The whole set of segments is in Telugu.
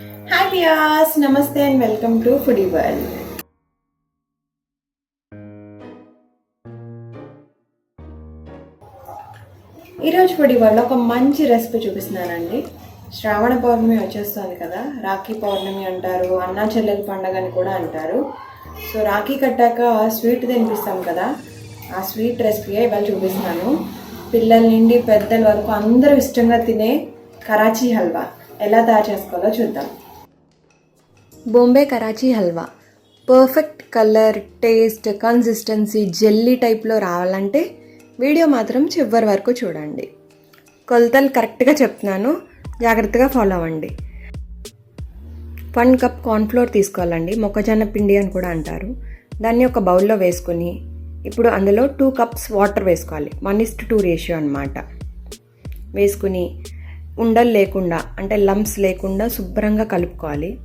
హాయ్ పియాస్ నమస్తే and welcome to foodie world ఈరోజు ఫుడీ వరల్డ్ ఒక మంచి రెసిపీ చూపిస్తున్నానండి. శ్రావణ పౌర్ణమి వచ్చేస్తుంది కదా. రాఖీ పౌర్ణమి అంటారు అన్నా చెల్లెల పండగ అని కూడా అంటారు. సో రాఖీ కట్టాక స్వీట్ తినిపిస్తాం కదా. ఆ స్వీట్ రెసిపీయే ఇవాళ చూపిస్తున్నాను. పిల్లల నుండి పెద్దల వరకు అందరూ ఇష్టంగా తినే కరాచీ హల్వా. ఎలా తయారు చేసుకోవాలో చూద్దాం. Bombay Karachi halwa. Perfect colour taste consistency jelly టైప్లో రావాలంటే వీడియో మాత్రం చివరి వరకు చూడండి. కొలతలు కరెక్ట్గా చెప్తున్నాను. జాగ్రత్తగా ఫాలో అవ్వండి. వన్ కప్ కార్న్ఫ్లోర్ తీసుకోవాలండి. మొక్కజొన్న పిండి అని కూడా అంటారు. దాన్ని ఒక బౌల్లో వేసుకుని ఇప్పుడు అందులో టూ కప్స్ వాటర్ వేసుకోవాలి. వన్ ఇస్ టూ రేషియో అనమాట వేసుకుని ఉండలు లేకుండా అంటే లంప్స్ లేకుండా శుభ్రంగా కలుపుకోవాలి.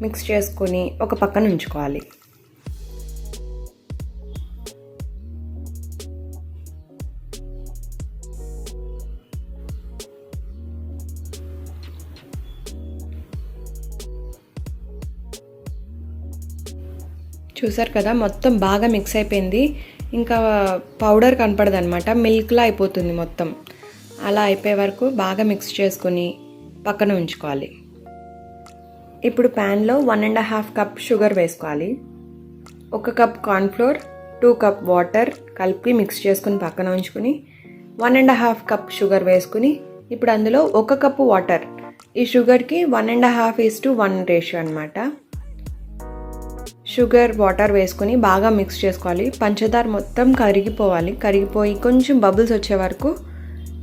మిక్స్ చేసుకొని ఒక పక్కన ఉంచుకోవాలి. చూసారు కదా మొత్తం బాగా మిక్స్ అయిపోయింది. ఇంకా పౌడర్ కనపడదనమాట. మిల్క్లా అయిపోతుంది మొత్తం. అలా అయిపోయే వరకు బాగా మిక్స్ చేసుకొని పక్కన ఉంచుకోవాలి. ఇప్పుడు ప్యాన్లో one and half cup sugar వేసుకోవాలి. ఒక cup cornflour two cup water కలిపి మిక్స్ చేసుకుని పక్కన ఉంచుకుని one and half cup sugar వేసుకుని ఇప్పుడు అందులో ఒక కప్పు వాటర్ ఈ షుగర్కి one and half is to one ratio అనమాట షుగర్ వాటర్ వేసుకుని బాగా మిక్స్ చేసుకోవాలి. పంచదార మొత్తం కరిగిపోవాలి. కరిగిపోయి కొంచెం బబుల్స్ వచ్చే వరకు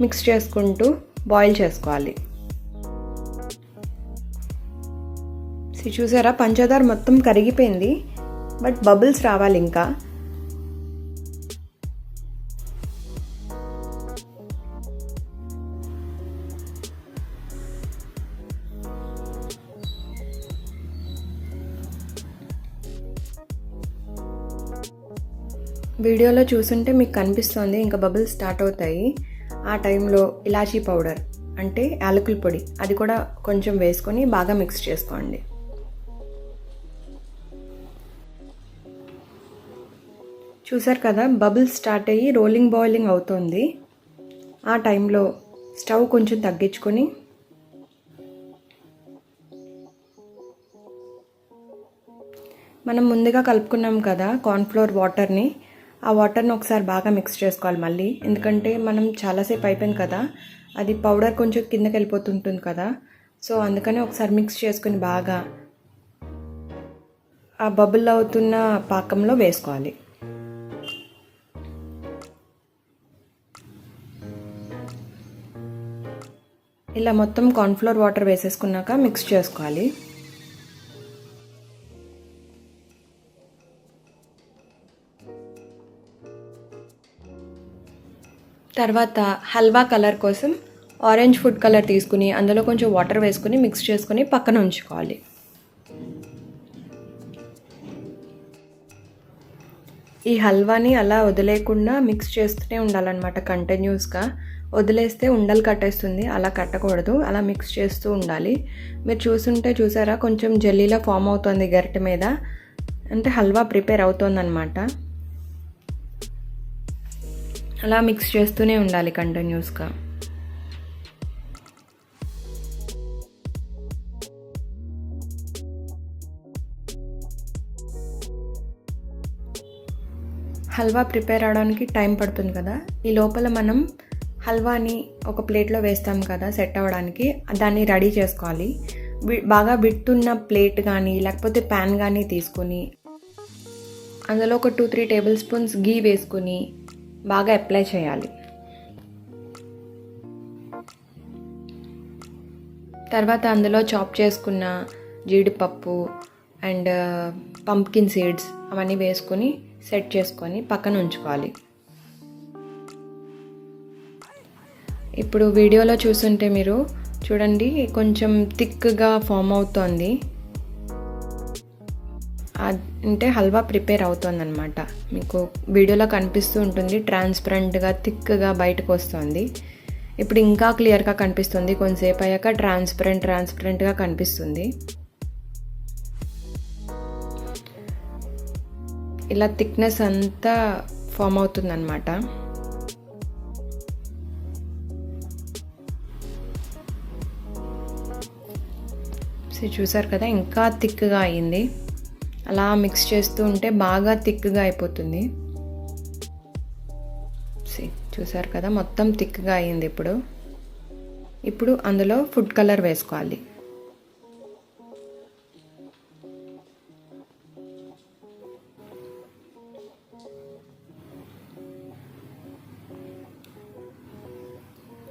మిక్స్ చేసుకుంటూ బాయిల్ చేసుకోవాలి. సి చూసారా? పంచదార మొత్తం కరిగిపోయింది. బట్ బబుల్స్ రావాలి ఇంకా. వీడియోలో చూసుంటే మీకు కనిపిస్తుంది ఇంకా బబుల్స్ స్టార్ట్ అవుతాయి. ఆ టైంలో ఇలాచీ పౌడర్ అంటే యాలకుల పొడి అది కూడా కొంచెం వేసుకొని బాగా మిక్స్ చేసుకోండి. చూసారు కదా బబుల్స్ స్టార్ట్ అయ్యి రోలింగ్ బాయిలింగ్ అవుతుంది. ఆ టైంలో స్టవ్ కొంచెం తగ్గించుకొని మనం ముందుగా కలుపుకున్నాం కదా కార్న్ఫ్లోర్ వాటర్ని ఆ వాటర్ని ఒకసారి బాగా మిక్స్ చేసుకోవాలి మళ్ళీ. ఎందుకంటే మనం చాలాసేపు అయిపోయింది కదా అది పౌడర్ కొంచెం కిందకి వెళ్ళిపోతుంటుంది కదా. సో అందుకని ఒకసారి మిక్స్ చేసుకుని బాగా ఆ బబుల్ అవుతున్న పాకంలో వేసుకోవాలి. ఇలా మొత్తం కార్న్ఫ్లోర్ వాటర్ వేసేసుకున్నాక మిక్స్ చేసుకోవాలి. తర్వాత హల్వా కలర్ కోసం ఆరెంజ్ ఫుడ్ కలర్ తీసుకుని అందులో కొంచెం వాటర్ వేసుకుని మిక్స్ చేసుకుని పక్కన ఉంచుకోవాలి. ఈ హల్వాని అలా వదిలేకుండా మిక్స్ చేస్తూనే ఉండాలన్నమాట కంటిన్యూస్గా వదిలేస్తే ఉండలు కట్టేస్తుంది అలా కట్టకూడదు అలా మిక్స్ చేస్తూ ఉండాలి. మీరు చూసుంటే చూసారా కొంచెం జల్లీలా ఫామ్ అవుతుంది గరిటె మీద. అంటే హల్వా ప్రిపేర్ అవుతుందన్నమాట. అలా మిక్స్ చేస్తూనే ఉండాలి కంటిన్యూస్గా హల్వా ప్రిపేర్ అవడానికి టైం పడుతుంది కదా? ఈ లోపల మనం హల్వాని ఒక ప్లేట్లో వేస్తాం కదా సెట్ అవ్వడానికి. దాన్ని రెడీ చేసుకోవాలి. బాగా బిట్టున్న ప్లేట్ కానీ లేకపోతే ప్యాన్ కానీ తీసుకొని అందులో ఒక టూ త్రీ టేబుల్ స్పూన్స్ గీ వేసుకుని బాగా అప్లై చేయాలి. తర్వాత అందులో చాప్ చేసుకున్న జీడిపప్పు అండ్ పంప్కిన్ సీడ్స్ అవన్నీ వేసుకొని సెట్ చేసుకొని పక్కన ఉంచుకోవాలి. ఇప్పుడు వీడియోలో చూస్తుంటే మీరు చూడండి కొంచెం థిక్గా ఫామ్ అవుతోంది. అంటే హల్వా ప్రిపేర్ అవుతుందన్నమాట. మీకు వీడియోలో కనిపిస్తూ ఉంటుంది ట్రాన్స్పరెంట్గా థిక్గా బయటకు వస్తుంది. ఇప్పుడు ఇంకా క్లియర్గా కనిపిస్తుంది కొంతసేపు అయ్యాక ట్రాన్స్పరెంట్ ట్రాన్స్పరెంట్గా కనిపిస్తుంది. ఇలా థిక్నెస్ అంతా ఫామ్ అవుతుందన్నమాట. సో చూసారు కదా ఇంకా థిక్గా అయింది అలా మిక్స్ చేస్తూ ఉంటే బాగా థిక్గా అయిపోతుంది. చూసారు కదా మొత్తం థిక్గా అయింది ఇప్పుడు. ఇప్పుడు అందులో ఫుడ్ కలర్ వేసుకోవాలి.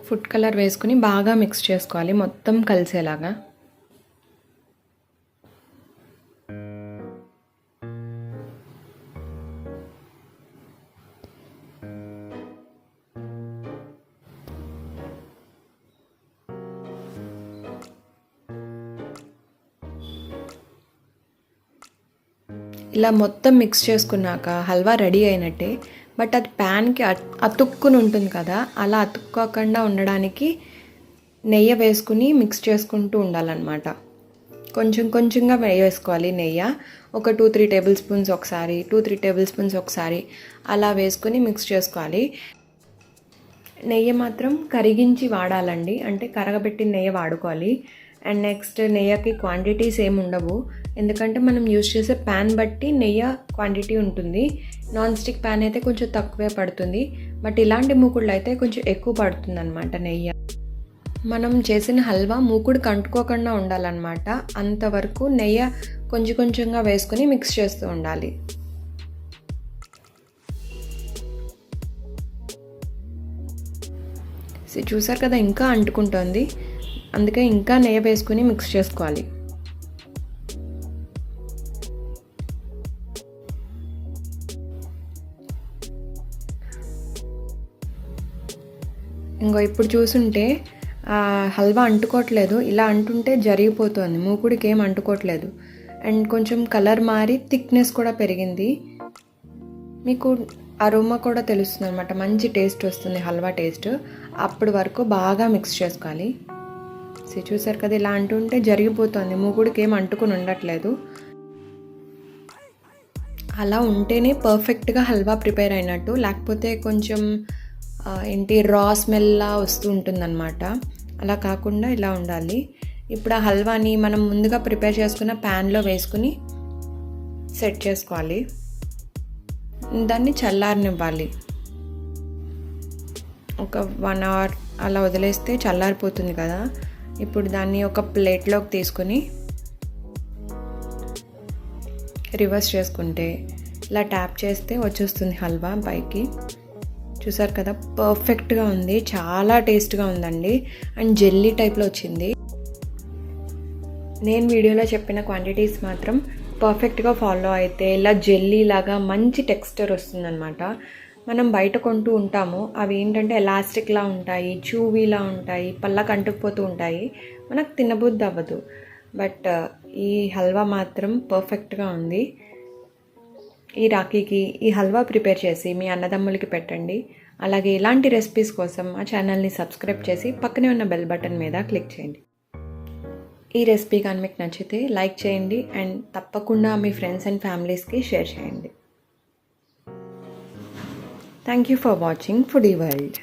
ఫుడ్ కలర్ వేసుకుని బాగా మిక్స్ చేసుకోవాలి మొత్తం కలిసేలాగా. ఇలా మొత్తం మిక్స్ చేసుకున్నాక హల్వా రెడీ అయినట్టే బట్ అది ప్యాన్కి అతుక్కుని ఉంటుంది కదా అలా అతుక్కోకుండా ఉండడానికి నెయ్యి వేసుకుని మిక్స్ చేసుకుంటూ ఉండాలన్నమాట. కొంచెం కొంచెంగా వేసుకోవాలి నెయ్యి. ఒక టూ త్రీ టేబుల్ స్పూన్స్ ఒకసారి టూ త్రీ టేబుల్ స్పూన్స్ ఒకసారి అలా వేసుకుని మిక్స్ చేసుకోవాలి. నెయ్యి మాత్రం కరిగించి వాడాలండి. అంటే కరగబెట్టిన నెయ్యి వాడుకోవాలి. అండ్ నెక్స్ట్ నెయ్యికి క్వాంటిటీస్ ఏమి ఉండవు. ఎందుకంటే మనం యూజ్ చేసే ప్యాన్ బట్టి నెయ్యి క్వాంటిటీ ఉంటుంది. నాన్ స్టిక్ ప్యాన్ అయితే కొంచెం తక్కువే పడుతుంది. బట్ ఇలాంటి మూకుళ్ళు అయితే కొంచెం ఎక్కువ పడుతుంది అనమాట నెయ్యి. మనం చేసిన హల్వా మూకుడు కంటుకోకుండా ఉండాలన్నమాట. అంతవరకు నెయ్యి కొంచెం కొంచెంగా వేసుకొని మిక్స్ చేస్తూ ఉండాలి. చూసారు కదా ఇంకా అంటుకుంటుంది. అందుకే ఇంకా నెయ్యి వేసుకుని మిక్స్ చేసుకోవాలి. ఇంకో ఇప్పుడు చూసుంటే హల్వా అంటుకోవట్లేదు. ఇలా అంటుంటే జరిగిపోతుంది. మూకుడికి ఏం అంటుకోవట్లేదు. అండ్ కొంచెం కలర్ మారి థిక్నెస్ కూడా పెరిగింది. మీకు అరోమా కూడా తెలుస్తుంది అనమాట మంచి టేస్ట్ వస్తుంది హల్వా టేస్ట్. అప్పటి వరకు బాగా మిక్స్ చేసుకోవాలి. సో చూసారు కదా ఇలా అంటుంటే జరిగిపోతుంది. మూకుడికి ఏం అంటుకుని ఉండట్లేదు. అలా ఉంటేనే పర్ఫెక్ట్గా హల్వా ప్రిపేర్ అయినట్టు. లేకపోతే కొంచెం ఏంటి రా స్మెల్లా వస్తూ ఉంటుందన్నమాట. అలా కాకుండా ఇలా ఉండాలి. ఇప్పుడు ఆ హల్వాని మనం ముందుగా ప్రిపేర్ చేసుకున్న ప్యాన్లో వేసుకుని సెట్ చేసుకోవాలి. దాన్ని చల్లారనివ్వాలి. ఒక వన్ అవర్ అలా వదిలేస్తే చల్లారిపోతుంది కదా. ఇప్పుడు దాన్ని ఒక ప్లేట్లోకి తీసుకొని రివర్స్ చేసుకుంటే ఇలా ట్యాప్ చేస్తే వచ్చేస్తుంది హల్వా పైకి. చూసారు కదా పర్ఫెక్ట్గా ఉంది చాలా టేస్ట్గా ఉందండి. అండ్ జెల్లీ టైప్లో వచ్చింది. నేను వీడియోలో చెప్పిన క్వాంటిటీస్ మాత్రం పర్ఫెక్ట్గా ఫాలో అయితే ఇలా జెల్లీ లాగా మంచి టెక్స్చర్ వస్తుందన్నమాట. మనం బయట కొంటూ ఉంటాము అవి ఏంటంటే ఎలాస్టిక్లా ఉంటాయి చూవీలా ఉంటాయి పళ్ళకు అంటుకుపోతూ ఉంటాయి మనకు తినబుద్ధి అవ్వదు. బట్ ఈ హల్వా మాత్రం పర్ఫెక్ట్గా ఉంది. ఈ రాఖీకి ఈ హల్వా ప్రిపేర్ చేసి మీ అన్నదమ్ములకి పెట్టండి. అలాగే ఇలాంటి రెసిపీస్ కోసం మా ఛానల్ని సబ్స్క్రైబ్ చేసి పక్కనే ఉన్న బెల్ బటన్ మీద క్లిక్ చేయండి. ఈ రెసిపీ కానీ మీకు నచ్చితే లైక్ చేయండి అండ్ తప్పకుండా మీ ఫ్రెండ్స్ అండ్ ఫ్యామిలీస్కి షేర్ చేయండి. Thank you for watching foodie world